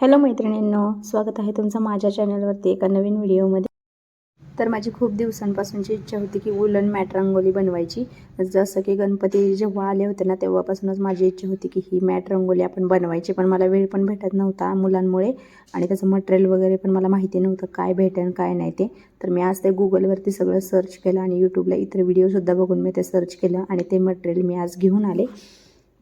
Hello मैत्रिणींनो स्वागत आहे तुमचं माझ्या चॅनलवरती एका नवीन व्हिडिओमध्ये. तर माझी खूप दिवसांपासूनची इच्छा होती की वुलन मॅट रंगोली बनवायची. जसं की गणपती जेव्हा आले होते ना तेव्हापासूनच माझी इच्छा होती की ही मॅट रंगोली आपण बनवायची पण मला वेळ पण भेटत नव्हता मुलांमुळे आणि त्याचं मटेरियल वगैरे पण मला माहिती नव्हतं काय भेटेल काय नाही ते. तर मी आज ते गुगलवरती सगळं सर्च केलं आणि यूट्यूबला इतर व्हिडिओसुद्धा बघून मी ते सर्च केलं आणि ते मटेरियल मी आज घेऊन आले.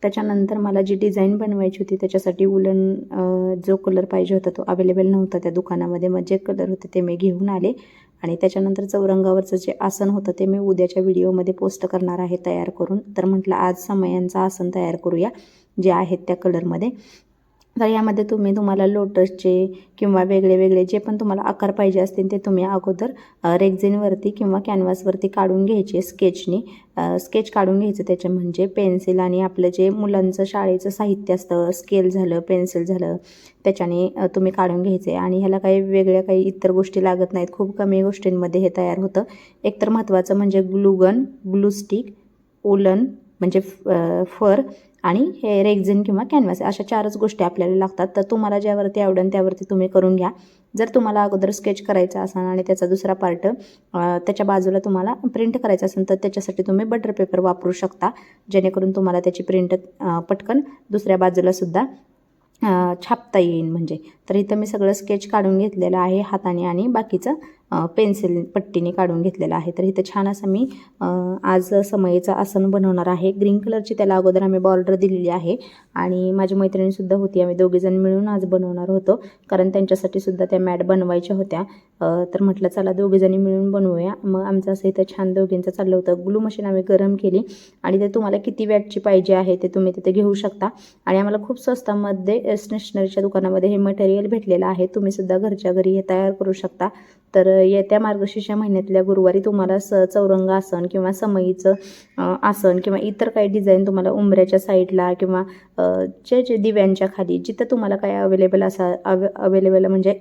त्याच्यानंतर मला जी डिझाईन बनवायची होती त्याच्यासाठी वुलन जो कलर पाहिजे होता तो अवेलेबल नव्हता त्या दुकानामध्ये. मग जे कलर होते ते मी घेऊन आले. आणि त्याच्यानंतर चौरंगावरचं जे आसन होतं ते मी उद्याच्या व्हिडिओमध्ये पोस्ट करणार आहे तयार करून. तर म्हटलं आज समयांचं आसन तयार करूया जे आहेत त्या कलरमध्ये तर यामध्ये तुम्ही तुम्हाला लोटसचे किंवा वेगळे वेगळे जे पण तुम्हाला आकार पाहिजे असतील ते तुम्ही अगोदर रेग्झिनवरती किंवा कॅनव्हासवरती काढून घ्यायचे स्केचनी. स्केच काढून घ्यायचं त्याचे म्हणजे पेन्सिल आणि आपलं जे मुलांचं शाळेचं साहित्य असतं स्केल झालं पेन्सिल झालं त्याच्याने तुम्ही काढून घ्यायचे. आणि ह्याला काही वेगळ्या काही इतर गोष्टी लागत नाहीत. खूप कमी गोष्टींमध्ये हे तयार होतं. एकतर महत्त्वाचं म्हणजे ग्लुगन ग्लूस्टिक उलन म्हणजे फर आणि हे रेग्झिन किंवा कॅनव्हास अशा चारच गोष्टी आपल्याला लागतात. तर तुम्हाला ज्यावरती आवडेल त्यावरती तुम्ही करून घ्या. जर तुम्हाला अगोदर स्केच करायचा असेल आणि त्याचा दुसरा पार्ट त्याच्या बाजूला तुम्हाला प्रिंट करायचा असेल तर त्याच्यासाठी तुम्ही बटर पेपर वापरू शकता. जेणेकरून तुम्हाला त्याची प्रिंट पटकन दुसऱ्या बाजूलासुद्धा छापता येईल म्हणजे तर इथं मी सगळं स्केच काढून घेतलेलं आहे हाताने आणि बाकीचं पेन्सिल पट्टीने काढून घेतलेलं आहे. तर इथं छान असं मी आज समयीचं आसन बनवणार आहे. ग्रीन कलरची त्याला अगोदर आम्ही बॉर्डर दिलेली आहे आणि माझी मैत्रिणीसुद्धा होती. आम्ही दोघेजण मिळून आज बनवणार होतो. कारण त्यांच्यासाठी सुद्धा त्या मॅट बनवायच्या होत्या. तर म्हटलं चला दोघीजणी मिळून बनवूया. मग आमचं असं इथं छान दोघींचं चाललं होतं. ग्लू मशीन आम्ही गरम केली आणि ते तुम्हाला किती वॅटची पाहिजे आहे ते तुम्ही तिथे घेऊ शकता. आणि आम्हाला खूप स्वस्तामध्ये स्टेशनरीच्या दुकानामध्ये हे मटेरियल भेटलेलं आहे. तुम्ही सुद्धा घरच्या घरी हे तयार करू शकता. तर येत्या मार्गशीर्ष महिन्यातल्या गुरुवारी तुम्हाला स चौरंग आसन किंवा समईचं आसन किंवा इतर काही डिझाईन तुम्हाला उंबऱ्याच्या साईडला किंवा जे जे दिव्यांच्या खाली जिथं तुम्हाला काय अवेलेबल असा अवे अवेलेबल म्हणजे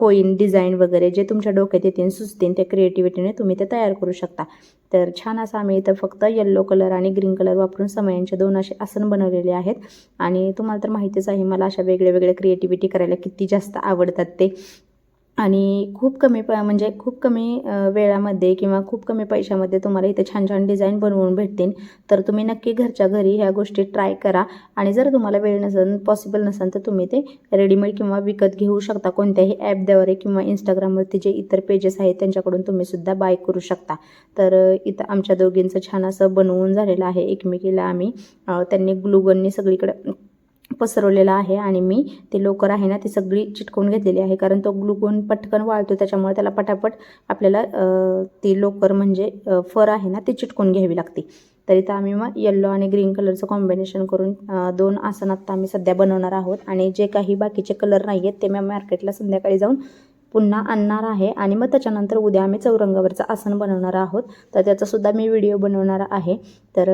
होईन डिझाईन वगैरे जे तुमच्या डोक्यात येतील सुचतील त्या क्रिएटिव्हिटीने तुम्ही ते तयार करू शकता. तर छान असं आम्ही इथं फक्त येल्लो कलर आणि ग्रीन कलर वापरून समयांचे दोन असे आसन बनवलेले आहेत. आणि तुम्हाला तर माहितीच आहे मला अशा वेगळ्या वेगळ्या क्रिएटिव्हिटी करायला किती जास्त आवडतात ते. आणि खूप कमी प म्हणजे खूप कमी वेळामध्ये किंवा खूप कमी पैशामध्ये तुम्हाला इथे छान छान डिझाईन बनवून भेटतील. तर तुम्ही नक्की घरच्या घरी ह्या गोष्टी ट्राय करा. आणि जर तुम्हाला वेळ नसेल पॉसिबल नसेल तर तुम्ही ते रेडीमेड किंवा विकत घेऊ शकता. कोणत्याही ॲपद्वारे किंवा इंस्टाग्रामवरती जे इतर पेजेस आहेत त्यांच्याकडून तुम्ही सुद्धा बाय करू शकता. तर इथं आमच्या दोघींचं छान असं बनवून झालेलं आहे. एकमेकीला आम्ही त्यांनी ग्लुगननी सगळीकडे पसरवलेला आहे आणि मी ते लोकर आहे ना ती सगळी चिटकवून घेतलेली आहे. कारण तो ग्लुकोन पटकन वाळतो त्याच्यामुळे त्याला पटापट आपल्याला ती लोकर म्हणजे फर आहे ना ती चिटकवून घ्यावी लागते. तर इथं आम्ही मग येल्लो आणि ग्रीन कलरचं कॉम्बिनेशन करून दोन आसन आत्ता आम्ही सध्या बनवणार आहोत. आणि जे काही बाकीचे कलर नाही आहेत ते मी मार्केटला संध्याकाळी जाऊन पुन्हा आणणार आहे आणि मग त्याच्यानंतर उद्या आम्ही चौरंगावरचं आसन बनवणार आहोत. तर त्याचासुद्धा मी व्हिडिओ बनवणार आहे. तर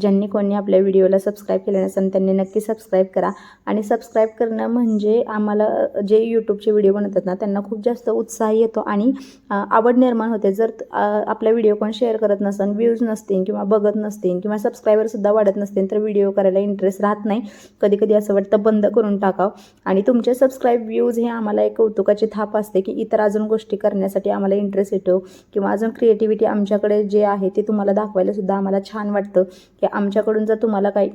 ज्यांनी कोणी आपल्या व्हिडिओला सबस्क्राईब केले नसेल त्यांनी नक्की सबस्क्राईब करा. आणि सबस्क्राईब करणं म्हणजे आम्हाला जे यूट्यूबचे व्हिडिओ बनवतात ना त्यांना खूप जास्त उत्साह येतो आणि आवड निर्माण होते. जर आपला व्हिडिओ कोण शेअर करत नसेल व्ह्यूज नसतील किंवा बघत नसतील किंवा सबस्क्रायबरसुद्धा वाढत नसतील तर व्हिडिओ करायला इंटरेस्ट राहत नाही. कधी कधी असं वाटतं बंद करून टाकावं. आणि तुमचे सबस्क्राईब व्ह्यूज हे आम्हाला एक कौतुकाची थाप असते की इतर अजून गोष्टी करण्यासाठी आम्हाला इंटरेस्ट येतो किंवा अजून क्रिएटिव्हिटी आमच्याकडे जे आहे ते तुम्हाला दाखवायला सुद्धा आम्हाला छान वाटतं. की आमच्याकडून जर तुम्हाला काही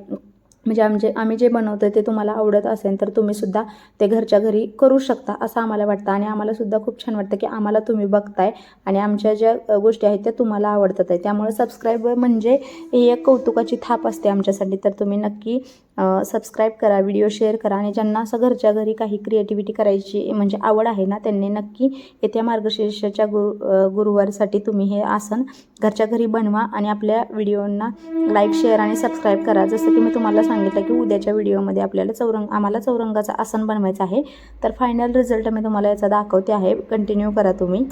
म्हणजे आमचे आम्ही जे बनवतो ते तुम्हाला आवडत असेल तर तुम्हीसुद्धा ते घरच्या घरी करू शकता असं आम्हाला वाटतं. आणि आम्हालासुद्धा खूप छान वाटतं की आम्हाला तुम्ही बघताय आणि आमच्या ज्या गोष्टी आहेत त्या तुम्हाला आवडतात आहे. त्यामुळे सबस्क्राईब म्हणजे ही एक कौतुकाची थाप असते आमच्यासाठी. तर तुम्ही नक्की सबस्क्राईब करा व्हिडिओ शेअर करा आणि ज्यांना असं घरच्या घरी काही क्रिएटिव्हिटी करायची म्हणजे आवड आहे ना त्यांनी नक्की येत्या मार्गशीर्षाच्या गुरु गुरुवारसाठी तुम्ही हे आसन घरच्या घरी बनवा आणि आपल्या व्हिडिओंना लाईक शेअर आणि सबस्क्राईब करा. जसं की मी तुम्हाला सांगितलं की उद्याच्या व्हिडिओमध्ये आपल्याला चौरंग आम्हाला चौरंगाचं आसन बनवायचं आहे. तर फायनल रिझल्ट मी तुम्हाला याचा दाखवते आहे. कंटिन्यू करा तुम्ही.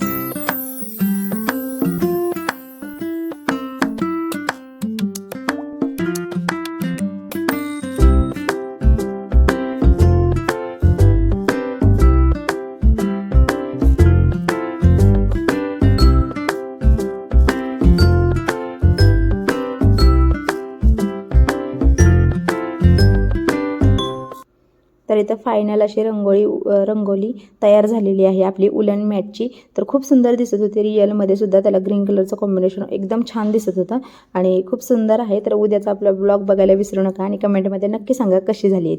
तर इथं फायनल अशी रंगोळी रंगोली तयार झालेली आहे. आपली उलन मॅटची तर खूप सुंदर दिसत होती. रिअलमध्ये सुद्धा त्याला ग्रीन कलरचं कॉम्बिनेशन एकदम छान दिसत होतं. आणि खूप सुंदर आहे. तर उद्याचा आपला ब्लॉग बघायला विसरू नका आणि कमेंटमध्ये नक्की सांगा कशी झाली आहे